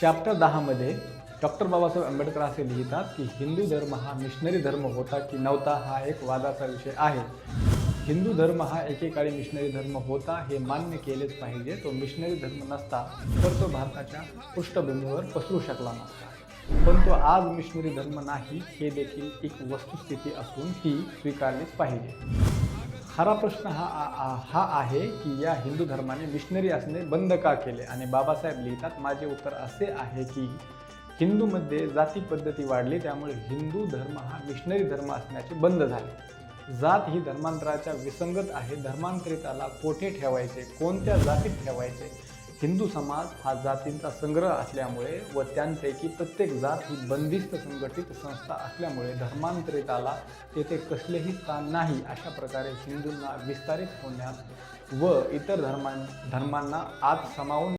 Chapter दहामध्ये doctor Babasaheb Ambedkar असे लिहितात की हिंदू धर्म हा मिशनरी धर्म होता की नव्हता हा एक वादाचा विषय आहे. हिंदू धर्म हा एकेकाळी मिशनरी धर्म होता हे मान्य केलेच पाहिजे. तो मिशनरी धर्म नसता तर तो भारताच्या पृष्ठभूमीवर पसरू शकला नसता. पण तो आज मिशनरी धर्म नाही हे देखील एक वस्तुस्थिती असून ती स्वीकारलीच पाहिजे. खरा प्रश्न हा हा आहे की या हिंदू धर्माने मिशनरी असणे बंद का केले? आणि बाबासाहेब लिहितात माझे उत्तर असे आहे की हिंदूमध्ये जाती पद्धती वाढली त्यामुळे हिंदू धर्म हा मिशनरी धर्म असण्याचे बंद झाले. जात ही धर्मांतराच्या विसंगत आहे. धर्मांतरिताला कोठे ठेवायचे? कोणत्या जातीत ठेवायचे? हिंदू समाज हा जातींचा संग्रह असल्यामुळे व त्यांपैकी प्रत्येक जात ही बंदिस्त संघटित संस्था असल्यामुळे धर्मांतरिताला तेथे कसलेही स्थान नाही अशा प्रकारे हिंदूंना विस्तारित होण्यास व इतर धर्मां धर्मांना आत समावून